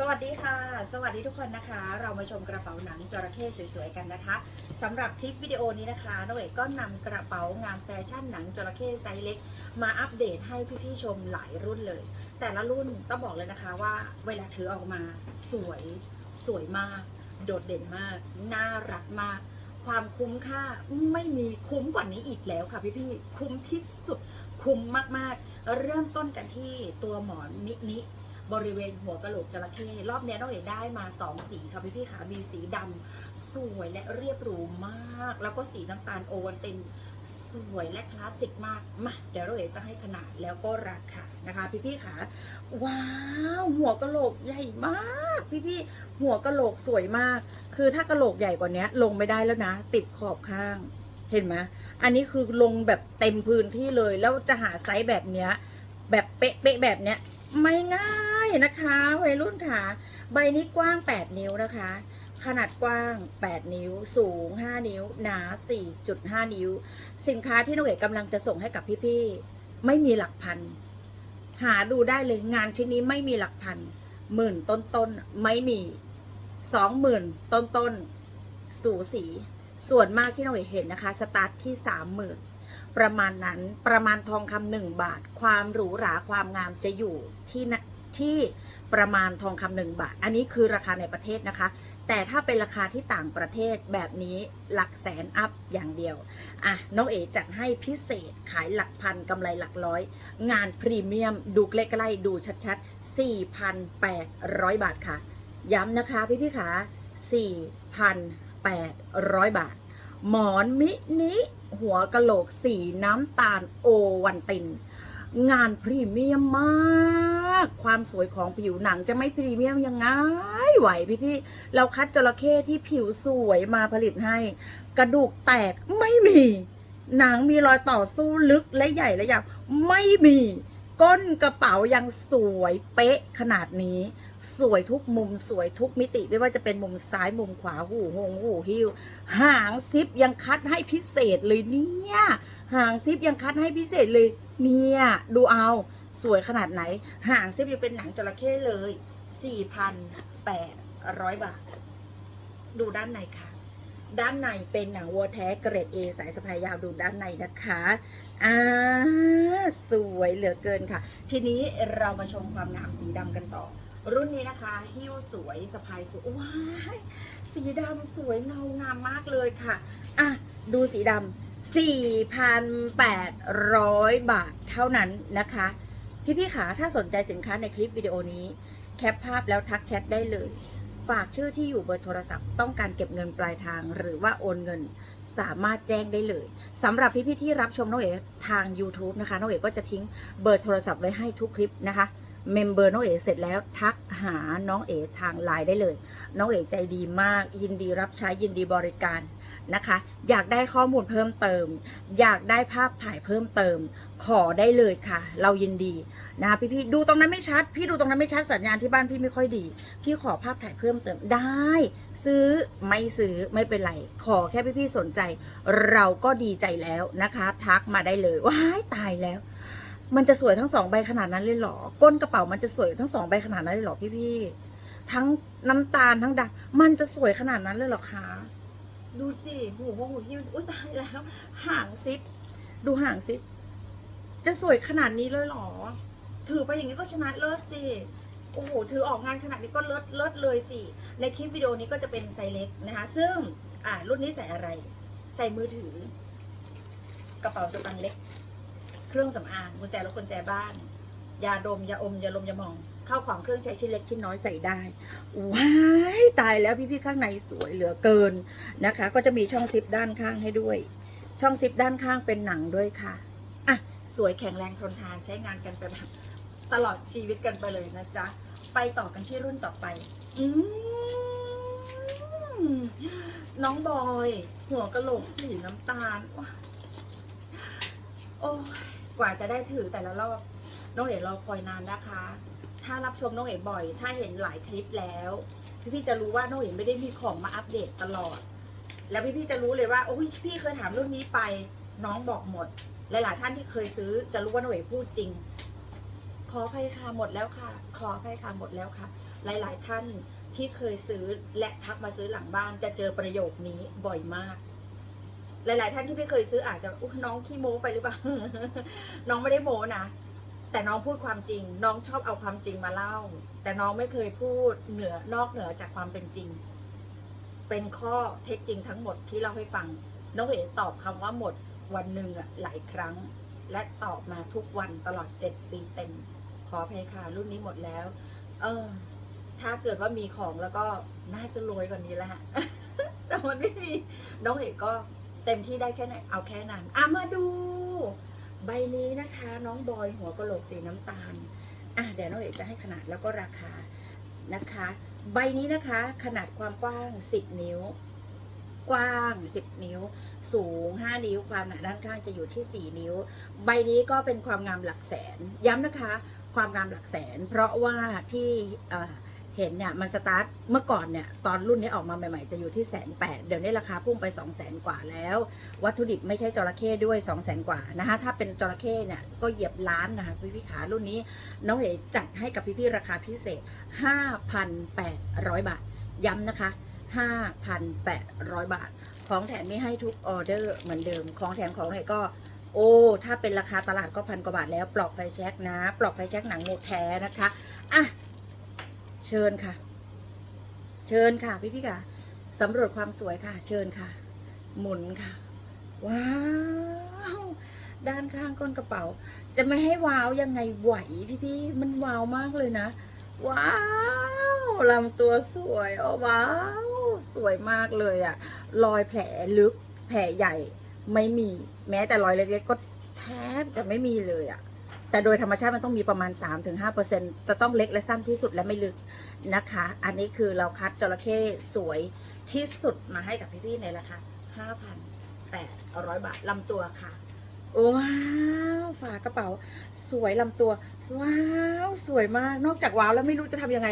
สวัสดีค่ะ สวัสดีทุกคนนะคะ เรามาชมกระเป๋าหนังจระเข้สวยๆกันนะคะสำหรับคลิปวิดีโอนี้นะคะน้องเอกก็นำกระเป๋างานแฟชั่นหนังจระเข้ไซส์เล็ก มาอัปเดตให้พี่ๆชมหลายรุ่นเลย แต่ละรุ่นต้องบอกเลยนะคะว่าเวลาถือออกมาสวยสวยมาก โดดเด่นมาก น่ารักมาก ความคุ้มค่าไม่มีคุ้มกว่านี้อีกแล้วค่ะพี่ๆคุ้มที่สุดคุ้มมากๆ เริ่มต้นกันที่ตัวหมอนมินิ บริเวณหัวกะโหลกจระเข้รอบนี้น้องเอกได้มา 2 สีค่ะพี่พี่ๆค่ะมีสีดำสวยและเรียบหรูมาก แล้วก็สีน้ำตาลโอวันตินสวยและคลาสสิกมากมาเดี๋ยวน้องเอกจะให้ขนาดแล้วก็ราคานะคะ พี่พี่ๆค่ะว้าวหัวกะโหลกใหญ่มาก พี่พี่หัวกะโหลกสวยมาก คือถ้ากะโหลกใหญ่กว่านี้ลงไม่ได้แล้วนะ ติดขอบข้างเห็นไหมอันนี้คือลงแบบเต็มพื้นที่เลย แล้วจะหาไซส์แบบเนี้ย แบบเป๊ะๆแบบเนี้ย ไม่ง่าย นะคะ วัยรุ่นค่ะ ใบนี้กว้าง 8 นิ้วนะคะ ขนาดกว้าง 8 นิ้ว สูง 5 นิ้ว หนา 4.5 นิ้ว สินค้าที่น้องเอกกำลังจะส่งให้กับพี่ๆ ไม่มีหลักพัน หาดูได้เลยงานชิ้นนี้ไม่มีหลักพันหมื่นต้นๆไม่มีสองหมื่นต้นๆสูสี ส่วนมากที่น้องเอกเห็นนะคะ สตาร์ทที่สามหมื่นประมาณนั้นประมาณทองคำหนึ่งบาท ความหรูหราความงามจะอยู่ที่นะ ที่ประมาณทองคำหนึ่งบาท อันนี้คือราคาในประเทศนะคะ แต่ถ้าเป็นราคาที่ต่างประเทศแบบนี้หลักแสนอัพอย่างเดียว อะ น้องเอจัดให้พิเศษขายหลักพันกำไรหลักร้อย งานพรีเมียม ดูใกล้ๆดูชัดๆ 4,800 บาทค่ะ ย้ำนะคะพี่ๆค่ะ4,800 บาท หมอนมินิหัวกะโหลกสีน้ำตาลโอวันติน งานพรีเมียมมาก ความสวยของผิวหนังจะไม่พรีเมียมยังไงไหวพี่ๆเราคัดจระเข้ที่ผิวสวยมาผลิตให้ กระดูกแตกไม่มี หนังมีรอยต่อสู้ลึกและใหญ่และยาวไม่มี ก้นกระเป๋ายังสวยเป๊ะขนาดนี้ สวยทุกมุมสวยทุกมิติ ไม่ว่าจะเป็นมุมซ้ายมุมขวาหูหงหูหิ้วหางซิปยังคัดให้พิเศษเลยเนี่ย หางซิปยังคัดให้พิเศษเลย เนี่ย ดูเอาสวยขนาดไหน หางซิปยังเป็นหนังจระเข้เลย4,800 บาท ดูด้านในค่ะ ด้านในเป็นหนังวัวแท้เกรด A สายสะพายยาวดูด้านในนะคะอ่าสวยเหลือเกินค่ะ ทีนี้เรามาชมความงามสีดำกันต่อ รุ่นนี้นะคะหิ้วสวยสะพายสวยว้ายสีดำสวยเงางามมากเลยค่ะ อะ ดูสีดำ 4,800 บาทเท่านั้นนะคะ พี่ๆขาถ้าสนใจสินค้าในคลิปวิดีโอนี้ แคปภาพแล้วทักแชทได้เลย ฝากชื่อที่อยู่เบอร์โทรศัพท์ต้องการเก็บเงินปลายทาง หรือว่าโอนเงินสามารถแจ้งได้เลยสำหรับพี่ๆที่รับชมน้องเอ๋ทาง YouTube นะคะน้องเอ๋ก็จะทิ้งเบอร์โทรศัพท์ไว้ให้ทุกคลิปนะคะเมมเบอร์น้องเอ๋เสร็จแล้วทักหาน้องเอ๋ทางไลน์ได้เลย น้องเอ๋ใจดีมาก ยินดีรับใช้ยินดีบริการ นะคะ อยากได้ข้อมูลเพิ่มเติม อยากได้ภาพถ่ายเพิ่มเติม ขอได้เลยค่ะ เรายินดีนะคะพี่ดูตรงนั้นไม่ชัด พี่ดูตรงนั้นไม่ชัดสัญญาณที่บ้านพี่ไม่ค่อยดี พี่ขอภาพถ่ายเพิ่มเติมได้ ซื้อไม่ซื้อไม่เป็นไร ขอแค่พี่ๆสนใจ เราก็ดีใจแล้วนะคะ ทักมาได้เลยว้ายตายแล้ว มันจะสวยทั้งสองใบขนาดนั้นเลยเหรอก้นกระเป๋ามันจะสวยทั้งสองใบขนาดนั้นเลยเหรอพี่ๆทั้งน้ำตาลทั้งดำมันจะสวยขนาดนั้นเลยเหรอคะ ดูสิหูโมหูหิ้วอุ้ยตายแล้วหางซิป ดูห่างซิป จะสวยขนาดนี้เลยเหรอ ถือไปอย่างนี้ก็ชนะเลิศสิ โอ้โห ถือออกงานขนาดนี้ก็เลิศเลิศเลยสิ ในคลิปวิดีโอนี้ก็จะเป็นไซส์เล็กนะคะ ซึ่ง อ่า รุ่นนี้ใส่อะไร ใส่มือถือ กระเป๋าสตางค์เล็ก เครื่องสำอาง กุญแจรถกุญแจบ้าน ยาดม ยาอม ยาลม ยาหมอง เข้าของเครื่องใช้ชิ้นเล็กชิ้นน้อยใส่ได้ว้ายตายแล้วพี่ๆข้างในสวยเหลือเกินนะคะ ก็จะมีช่องซิปด้านข้างให้ด้วย ช่องซิปด้านข้างเป็นหนังด้วยค่ะอะสวยแข็งแรงทนทานใช้งานกันไปแบบตลอดชีวิตกันไปเลยนะจ๊ะไปต่อกันที่รุ่นต่อไป อืมน้องบอย หัวกะโหลกสีน้ำตาล โอ้กว่าจะได้ถือแต่ละรอบ น้องเอ๋รอคอยนานนะคะ ถ้ารับชมน้องเอ๋บ่อย ถ้าเห็นหลายคลิปแล้ว พี่ๆจะรู้ว่าน้องเอ๋ไม่ได้มีของมาอัปเดตตลอด แล้วพี่ๆจะรู้เลยว่าโอ้ยพี่เคยถามรุ่นนี้ไปน้องบอกหมด หลายๆท่านที่เคยซื้อจะรู้ว่าน้องเอ๋พูดจริง ขออภัยค่ะหมดแล้วค่ะ ขออภัยค่ะหมดแล้วค่ะ หลาย ๆ ท่านที่เคยซื้อและทักมาซื้อหลังบ้านจะเจอประโยคนี้บ่อยมาก หลาย ๆ ท่านที่ไม่เคยซื้ออาจจะอุ๊ยน้องขี้โม้ไปหรือเปล่า น้องไม่ได้โม้นะ แต่น้องพูดความจริง น้องชอบเอาความจริงมาเล่า แต่น้องไม่เคยพูดเหนือนอกเหนือจากความเป็นจริง เป็นข้อเท็จจริงทั้งหมดที่เล่าให้ฟัง น้องเอ๋ตอบคำว่าหมดวันหนึ่งอะหลายครั้ง และตอบมาทุกวันตลอดเจ็ดปีเต็ม ขออภัยค่ะรุ่นนี้หมดแล้ว เออ ถ้าเกิดว่ามีของแล้วก็น่าจะรวยกว่านี้แล้วฮะแต่มันไม่มี น้องเอกก็เต็มที่ได้แค่ไหนเอาแค่นั้นอะมาดู ใบนี้นะคะน้องบอยหัวกระโหลกสีน้ำตาลอะเดี๋ยวน้องเอกจะให้ขนาดแล้วก็ราคานะคะ ใบนี้นะคะขนาดความกว้าง 10 นิ้ว กว้าง 10 นิ้ว สูง 5 นิ้ว ความหนาด้านข้างจะอยู่ที่ 4 นิ้ว ใบนี้ก็เป็นความงามหลักแสน ย้ำนะคะ ความงามหลักแสน เพราะว่าที่ เห็นเนี่ยมันสตาร์ทเมื่อก่อนเนี่ยตอนรุ่นนี้ออกมาใหม่ๆ จะอยู่ที่แสนแปดเดี๋ยวนี้ราคาพุ่งไป2 0 0แสนกว่าแล้ว วัตถุดิบไม่ใช่จระเข้ด้วย2 0 0แสนกว่านะคะถ้าเป็นจระเข้เนี่ยก็เหยียบล้านนะคะพี่พี่ขารุ่นนี้น้องเอ๋จัดให้กับพี่พี่ๆราคาพิเศษ 5,800 บาท ย้ำนะคะ 5,800 บาท ของแถมนี่ให้ทุกออเดอร์เหมือนเดิม ของแถมของไหนก็โอ้ ถ้าเป็นราคาตลาดก็พันกว่าบาทแล้ว ปลอกไฟแช็กนะ ปลอกไฟแช็กหนังโมแท้นะคะ อะ เชิญค่ะ เชิญค่ะ พี่พี่ค่ะสำรวจความสวยค่ะ เชิญค่ะ หมุนค่ะ ว้าว ด้านข้างก้นกระเป๋า จะไม่ให้ว้าวยังไงไหวพี่พี่มันว้าวมากเลยนะ ว้าวลำตัวสวยโอ้ว้าว สวยมากเลยอะรอยแผลลึกแผลใหญ่ไม่มี แม้แต่รอยเล็กๆก็แทบจะไม่มีเลยอะ แต่โดยธรรมชาติมันต้องมีประมาณ 3-5%จะต้องเล็กและสั้นที่สุดและไม่ลึกนะคะ อันนี้คือเราคัดจระเข้สวยที่สุดมาให้กับพี่ๆในราคา5,800 บาทลำตัวค่ะ ว้าวฝากระเป๋า สวยลำตัว ว้าวสวยมากนอกจากว้าวแล้วไม่รู้จะทำยังไง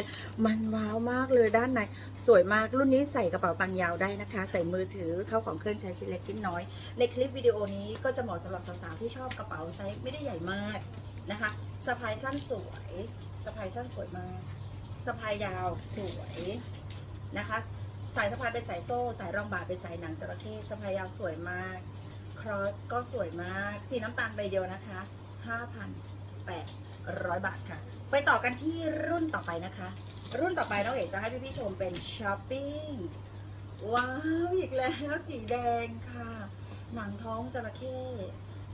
มันว้าวมากเลยด้านใน สวยมากรุ่นนี้ใส่กระเป๋าตังยาวได้นะคะ ใส่มือถือเข้าของเครื่องใช้ชิ้นเล็กชิ้นน้อย ในคลิปวิดีโอนี้ก็จะเหมาะสำหรับสาวๆที่ชอบกระเป๋าไซส์ไม่ได้ใหญ่มากนะคะสะพายสั้นสวยสะพายสั้นสวยมากสะพายยาวสวยนะคะสายสะพายเป็นสายโซ่ สายรองบาเป็นสายหนังจระเข้สะพายยาวสวยมาก อสก็สวยมาก สีน้ำตาลใบเดียวนะคะ 5,800 บาทค่ะ ไปต่อกันที่รุ่นต่อไปนะคะ รุ่นต่อไปน้องเอกจะให้พี่ๆชมเป็นช้อปปิ้ง ว้าว อีกแล้วสีแดงค่ะ หนังท้องจระเข้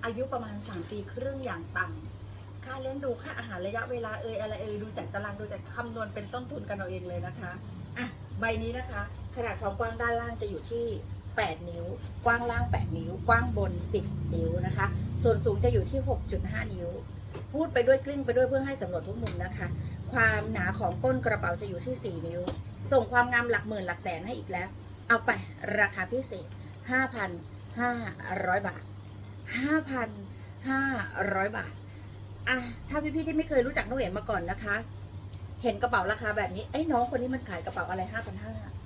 อายุประมาณ 3 ปีครึ่งอย่างต่ำค่าเลี้ยงดูค่าอาหารระยะเวลาเอ่ยอะไรเอ่ยดูจากตารางดูจากคำนวณเป็นต้นทุนกันเอาเองเลยนะคะอะใบนี้นะคะ ขนาดความกว้างด้านล่างจะอยู่ที่ 8 นิ้ว กว้างล่าง 8 นิ้ว กว้างบน 10 นิ้วนะคะ ส่วนสูงจะอยู่ที่ 6.5 นิ้ว พูดไปด้วยกลิ้งไปด้วยเพื่อให้สำรวจทุกมุมนะคะ ความหนาของก้นกระเป๋าจะอยู่ที่ 4 นิ้ว ส่งความงามหลักหมื่นหลักแสนให้อีกแล้ว เอาไปราคาพิเศษ 5,500 บาท 5,500 บาทอะถ้าพี่ๆที่ไม่เคยรู้จักน้องเอ๋มาก่อนนะคะ เห็นกระเป๋าราคาแบบนี้ไอ้น้องคนนี้มันขายกระเป๋าอะไร 5,500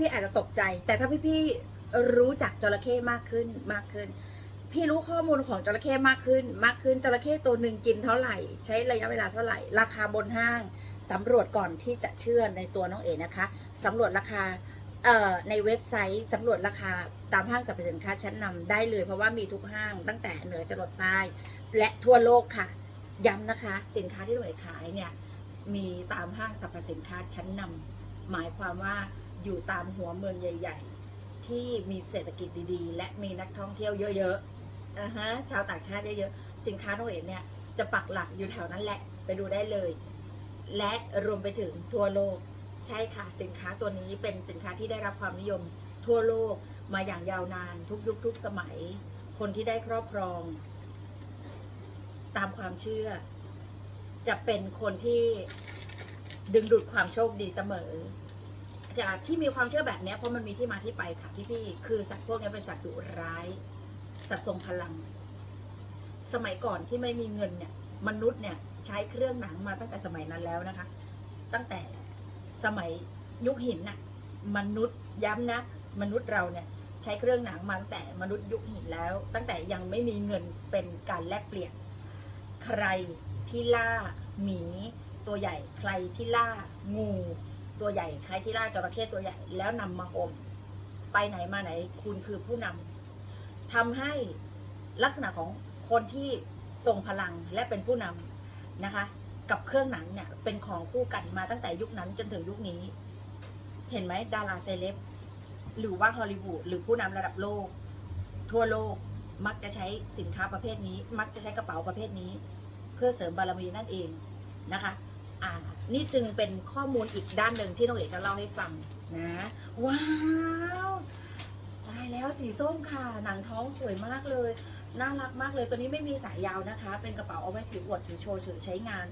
พี่ๆอาจจะตกใจ แต่ถ้าพี่ๆรู้จักจระเข้มากขึ้นมากขึ้น พี่รู้ข้อมูลของจระเข้มากขึ้น มากขึ้นจระเข้ตัวหนึ่งกินเท่าไหร่ ใช้ระยะเวลาเท่าไหร่ ราคาบนห้างสำรวจก่อนที่จะเชื่อในตัวน้องเอ๋นะคะสำรวจราคาในเว็บไซต์สำรวจราคาตามห้างสรรพสินค้าชั้นนำได้เลยเพราะว่ามีทุกห้างตั้งแต่เหนือจรดใต้ และทั่วโลกค่ะ ย้ำนะคะ สินค้าที่หน่วยขายเนี่ยมีตามห้างสรรพสินค้าชั้นนำหมายความว่า อยู่ตามหัวเมืองใหญ่ ๆ ที่มีเศรษฐกิจดีๆ และมีนักท่องเที่ยวเยอะๆอ่าฮะชาวต่างชาติเยอะๆสินค้าโนเอ็เนี่ยจะปักหลักอยู่แถวนั้นแหละไปดูได้เลย และรวมไปถึงทั่วโลก ใช่ค่ะสินค้าตัวนี้เป็นสินค้าที่ได้รับความนิยมทั่วโลกมาอย่างยาวนานทุกยุคทุกสมัย คนที่ได้ครอบครอง ตามความเชื่อ จะเป็นคนที่ดึงดูดความโชคดีเสมอ จากที่มีความเชื่อแบบนี้เพราะมันมีที่มาที่ไปค่ะพี่ๆคือสัตว์พวกนี้เป็นสัตว์ดุร้าย สัตว์ทรงพลัง สมัยก่อนที่ไม่มีเงินเนี่ย มนุษย์เนี่ยใช้เครื่องหนังมาตั้งแต่สมัยนั้นแล้วนะคะ ตั้งแต่สมัยยุคหินน่ะมนุษย์ย้ำนะมนุษย์เราเนี่ยใช้เครื่องหนังมาตั้งแต่มนุษย์ยุคหินแล้ว ตั้งแต่ยังไม่มีเงินเป็นการแลกเปลี่ยน ใครที่ล่าหมีตัวใหญ่ใครที่ล่างู ตัวใหญ่ใครที่ล่าจระเข้ตัวใหญ่แล้วนำมาห่มไปไหนมาไหนคุณคือผู้นำทำให้ลักษณะของคนที่ทรงพลังและเป็นผู้นำนะคะ กับเครื่องหนังเนี่ยเป็นของคู่กันมาตั้งแต่ยุคนั้นจนถึงยุคนี้ เห็นไหมดาราเซเลบหรือว่าฮอลลีวูดหรือผู้นำระดับโลก ทั่วโลกมักจะใช้สินค้าประเภทนี้ มักจะใช้กระเป๋าประเภทนี้ เพื่อเสริมบารมีนั่นเองนะคะ อ่า นี่จึงเป็นข้อมูลอีกด้านหนึ่งที่น้องเอกจะเล่าให้ฟังนะ ว้าวตายแล้วสีส้มค่ะ หนังท้องสวยมากเลยน่ารักมากเลยตัวนี้ไม่มีสายยาวนะคะ เป็นกระเป๋าเอาไว้ถืออวดถือโชว์ถือใช้งาน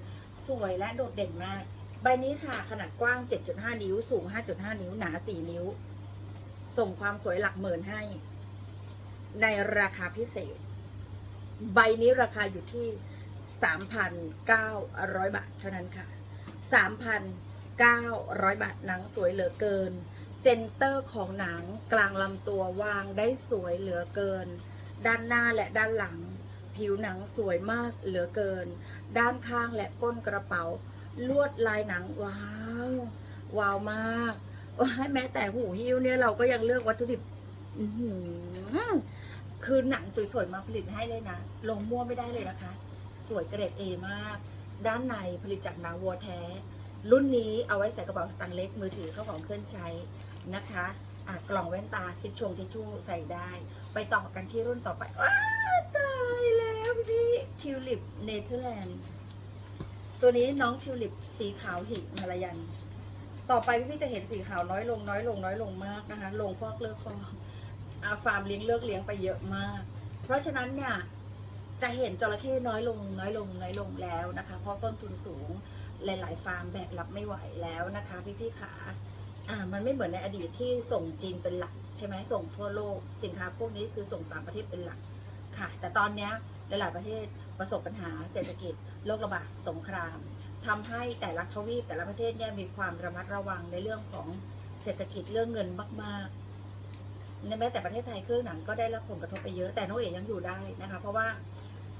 สวยและโดดเด่นมาก ใบนี้ค่ะ ขนาดกว้าง 7.5 นิ้ว สูง 5.5 นิ้ว หนา 4 นิ้ว ส่งความสวยหลักหมื่นให้ ในราคาพิเศษ ใบนี้ราคาอยู่ที่ 3,900 บาทเท่านั้นค่ะ 3,900 บาทหนังสวยเหลือเกิน เซนเตอร์ของหนังกลางลำตัววางได้สวยเหลือเกิน ด้านหน้าและด้านหลัง ผิวหนังสวยมากเหลือเกิน ด้านข้างและก้นกระเป๋า ลวดลายหนังว้าว ว้าวมากว้ายแม้แต่หูหิ้วเนี่ยเราก็ยังเลือกวัตถุดิบคือหนังสวยๆมาผลิตให้เลยนะ ลงมั่วไม่ได้เลยนะคะ สวยเกรดเอมาก ด้านในผลิตจากหนังวัวแท้ รุ่นนี้เอาไว้ใส่กระเป๋าสตางค์เล็กมือถือเข้าของเคลื่อนใช้นะคะอะกล่องแว่นตาทิชชงทิชชู่ใส่ได้ ไปต่อกันที่รุ่นต่อไปว้าตายแล้วพี่ทิวลิปเนเธอร์แลนด์ตัวนี้น้องทิวลิปสีขาวหิมาลายัน ต่อไปพี่จะเห็นสีขาวน้อยลงน้อยลงน้อยลงมากนะคะ ลงฟอกเลิกฟอกอาฟาร์มเลี้ยงเลิกเลี้ยงไปเยอะมาก เพราะฉะนั้นเนี่ย จะเห็นจระเข้น้อยลงน้อยลงน้อยลงแล้วนะคะ เพราะต้นทุนสูงหลาย ๆ ฟาร์มแบกรับไม่ไหวแล้วนะคะ พี่ๆขาอ่ามันไม่เหมือนในอดีตที่ส่งจีนเป็นหลักใช่ไหมส่งทั่วโลกสินค้าพวกนี้คือส่งต่างประเทศเป็นหลักค่ะ แต่ตอนนี้หลาย ๆ ประเทศประสบปัญหาเศรษฐกิจโรคระบาดสงครามทำให้แต่ละทวีปแต่ละประเทศเนี่ยมีความระมัดระวังในเรื่องของเศรษฐกิจเรื่องเงินมาก ๆ แม้แต่ประเทศไทยเครื่องหนังก็ได้รับผลกระทบไปเยอะแต่น้องเอ๋ยังอยู่ได้นะคะ เพราะว่า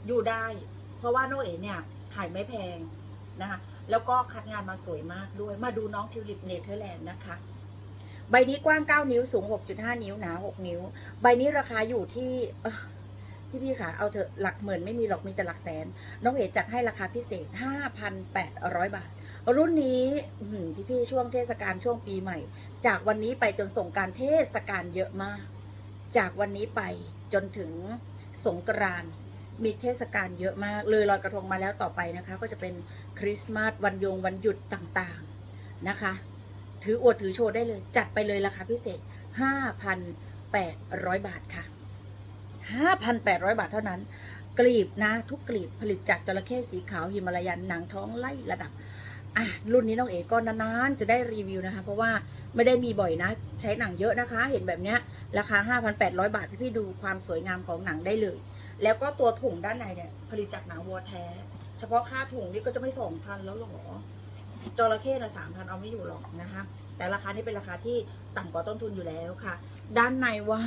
อยู่ได้ เพราะว่าน้องเอ๋เนี่ยขายไม่แพงนะคะแล้วก็คัดงานมาสวยมากด้วยมาดูน้องทิวลิปเนเธอร์แลนด์นะคะ ใบนี้กว้าง 9 นิ้วสูง 6.5 นิ้วหนา 6 นิ้ว ใบนี้ราคาอยู่ที่เอ้อพี่ค่ะ เอาเถอะหลักหมื่นไม่มีหรอกมีแต่หลักแสน น้องเอ๋จัดให้ราคาพิเศษ 5,800 บาท รุ่นนี้อื้อหือพี่ช่วงเทศกาลช่วงปีใหม่ จากวันนี้ไปจนส่งการเทศกาลเยอะมาก จากวันนี้ไปจนถึงสงกรานต์มีเทศกาลเยอะมากเลยลอยกระทงมาแล้วต่อไปนะคะ ก็จะเป็นคริสต์มาสวันยงวันหยุดต่างๆนะคะ ถืออวดถือโชว์ได้เลย จัดไปเลยราคาพิเศษ 5,800 บาทค่ะ 5,800 บาทเท่านั้น กลีบนะทุกกลีบผลิตจากจระเข้สีขาวหิมาลายันหนังท้องไล่ระดับ อะรุ่นนี้น้องเอ๋ก็นานๆจะได้รีวิวนะคะ เพราะว่าไม่ได้มีบ่อยนะ ใช้หนังเยอะนะคะ เห็นแบบเนี้ยราคา 5,800 บาทพี่ๆดูความสวยงามของหนังได้เลย แล้วก็ตัวถุงด้านในเนี่ยผลิตจากหนังวัวแท้ เฉพาะค่าถุงนี่ก็จะไม่สองพันแล้วหรอจระเข้ละสามพันเอาไม่อยู่หรอกนะคะ แต่ราคานี้เป็นราคาที่ต่ำกว่าต้นทุนอยู่แล้วค่ะ ด้านในไว้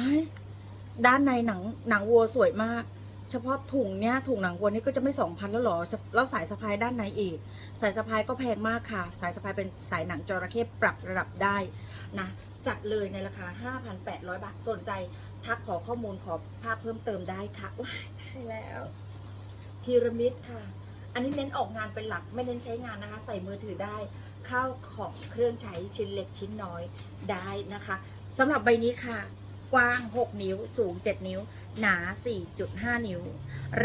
ด้านในหนังหนังวัวสวยมาก เฉพาะถุงเนี้ยถุงหนังวัวนี่ก็จะไม่สองพันแล้วหรอ แล้วสายสะพายด้านในอีก สายสะพายก็แพงมากค่ะ สายสะพายเป็นสายหนังจระเข้ปรับระดับได้นะ จัดเลยในราคา 5,800 บาท สนใจทักขอข้อมูลขอภาพเพิ่มเติมได้ค่ะว้ายได้แล้วพีระมิดค่ะ อันนี้เน้นออกงานเป็นหลักไม่เน้นใช้งานนะคะ ใส่มือถือได้เข้าของเครื่องใช้ชิ้นเล็กชิ้นน้อยได้นะคะสำหรับใบนี้ค่ะ กว้าง 6 นิ้ว สูง 7 นิ้ว หนา 4.5 นิ้ว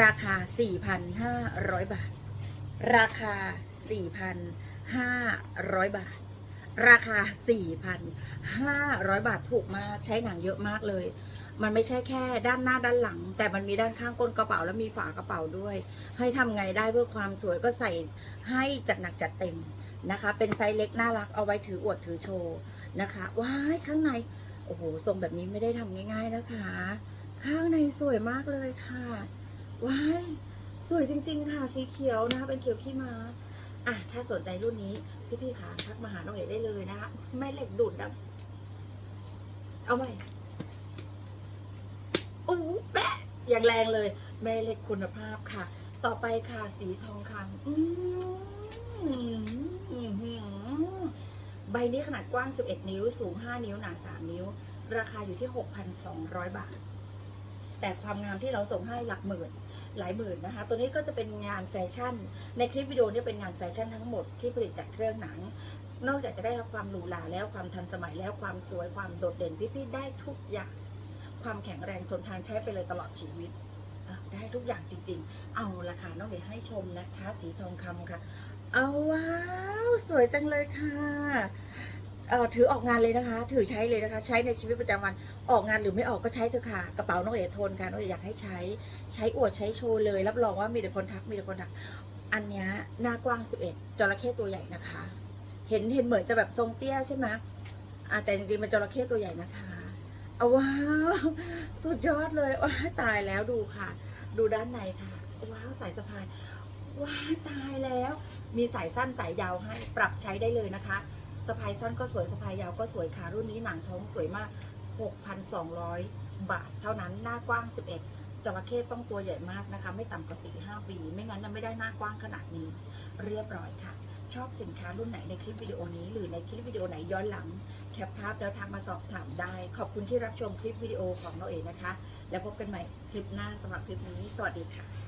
ราคา 4,500 บาท ราคา 4,500 บาท ราคา 4,500 บาทถูกมาก ใช้หนังเยอะมากเลย มันไม่ใช่แค่ด้านหน้าด้านหลัง แต่มันมีด้านข้างก้นกระเป๋าและมีฝากระเป๋าด้วย ให้ทำไงได้เพื่อความสวยก็ใส่ให้จัดหนักจัดเต็มนะคะ เป็นไซส์เล็กน่ารักเอาไว้ถืออวดถือโชว์นะคะ ว้ายข้างใน โอ้โหทรงแบบนี้ไม่ได้ทำง่ายๆนะคะ ข้างในสวยมากเลยค่ะว้ายสวยจริง ๆ ค่ะสีเขียวนะคะเป็นเขียวขี้ม้าอะถ้าสนใจรุ่นนี้พี่ๆค่ะทักมาหาน้องเอ๋ได้เลยนะคะแม่เหล็กดูดดับเอาใหม่โอ้แปะอย่างแรงเลย แม่เหล็กคุณภาพค่ะ ต่อไปค่ะสีทองคำอืมอื้อหือ ใบนี้ขนาดกว้าง 11 นิ้ว สูง 5 นิ้ว หนา 3 นิ้ว ราคาอยู่ที่ 6,200 บาท แต่ความงามที่เราส่งให้หลักหมื่น หลายหมื่นนะคะ ตัวนี้ก็จะเป็นงานแฟชั่น ในคลิปวิดีโอนี้เป็นงานแฟชั่นทั้งหมดที่ผลิตจากเครื่องหนัง นอกจากจะได้รับความหรูหราแล้วความทันสมัยแล้วความสวยความโดดเด่นพี่ๆได้ทุกอย่าง ความแข็งแรงทนทานใช้ไปเลยตลอดชีวิตได้ทุกอย่างจริง ๆ เอาราคาน้องเอ๋ให้ชมนะคะ สีทองคำค่ะ เอาว้าว สวยจังเลยค่ะเอ่อถือออกงานเลยนะคะ ถือใช้เลยนะคะ ใช้ในชีวิตประจำวันออกงานหรือไม่ออกก็ใช้เถอะค่ะ กระเป๋าน้องเอ๋ทนค่ะน้องเอ๋อยากให้ใช้ใช้อวดใช้โชว์เลย รับรองว่ามีแต่คนทักมีแต่คนทัก อันนี้หน้ากว้าง 11จระเข้ตัวใหญ่นะคะ เห็นเห็นเหมือนจะแบบทรงเตี้ยใช่ไหมอ่าแต่จริงๆเป็นจระเข้ตัวใหญ่นะคะเอาว้าวสุดยอดเลยว้าตายแล้วดูค่ะ ดูด้านในค่ะว้าวสายสะพาย ว้าตายแล้ว มีสายสั้นสายยาวให้ปรับใช้ได้เลยนะคะสะพายสั้นก็สวยสะพายยาวก็สวยค่ะรุ่นนี้หนังท้องสวยมาก 6,200 บาท เท่านั้นหน้ากว้าง 11จระเข้ต้องตัวใหญ่มากนะคะ ไม่ต่ำกว่า4-5ปีไม่งั้นน่ะไม่ได้หน้ากว้างขนาดนี้ เรียบร้อยค่ะ ชอบสินค้ารุ่นไหนในคลิปวิดีโอนี้หรือในคลิปวิดีโอไหนย้อนหลัง แคปภาพแล้วทักมาสอบถามได้ ขอบคุณที่รับชมคลิปวิดีโอของเราเองนะคะ แล้วพบกันใหม่คลิปหน้าสำหรับคลิปนี้ สวัสดีค่ะ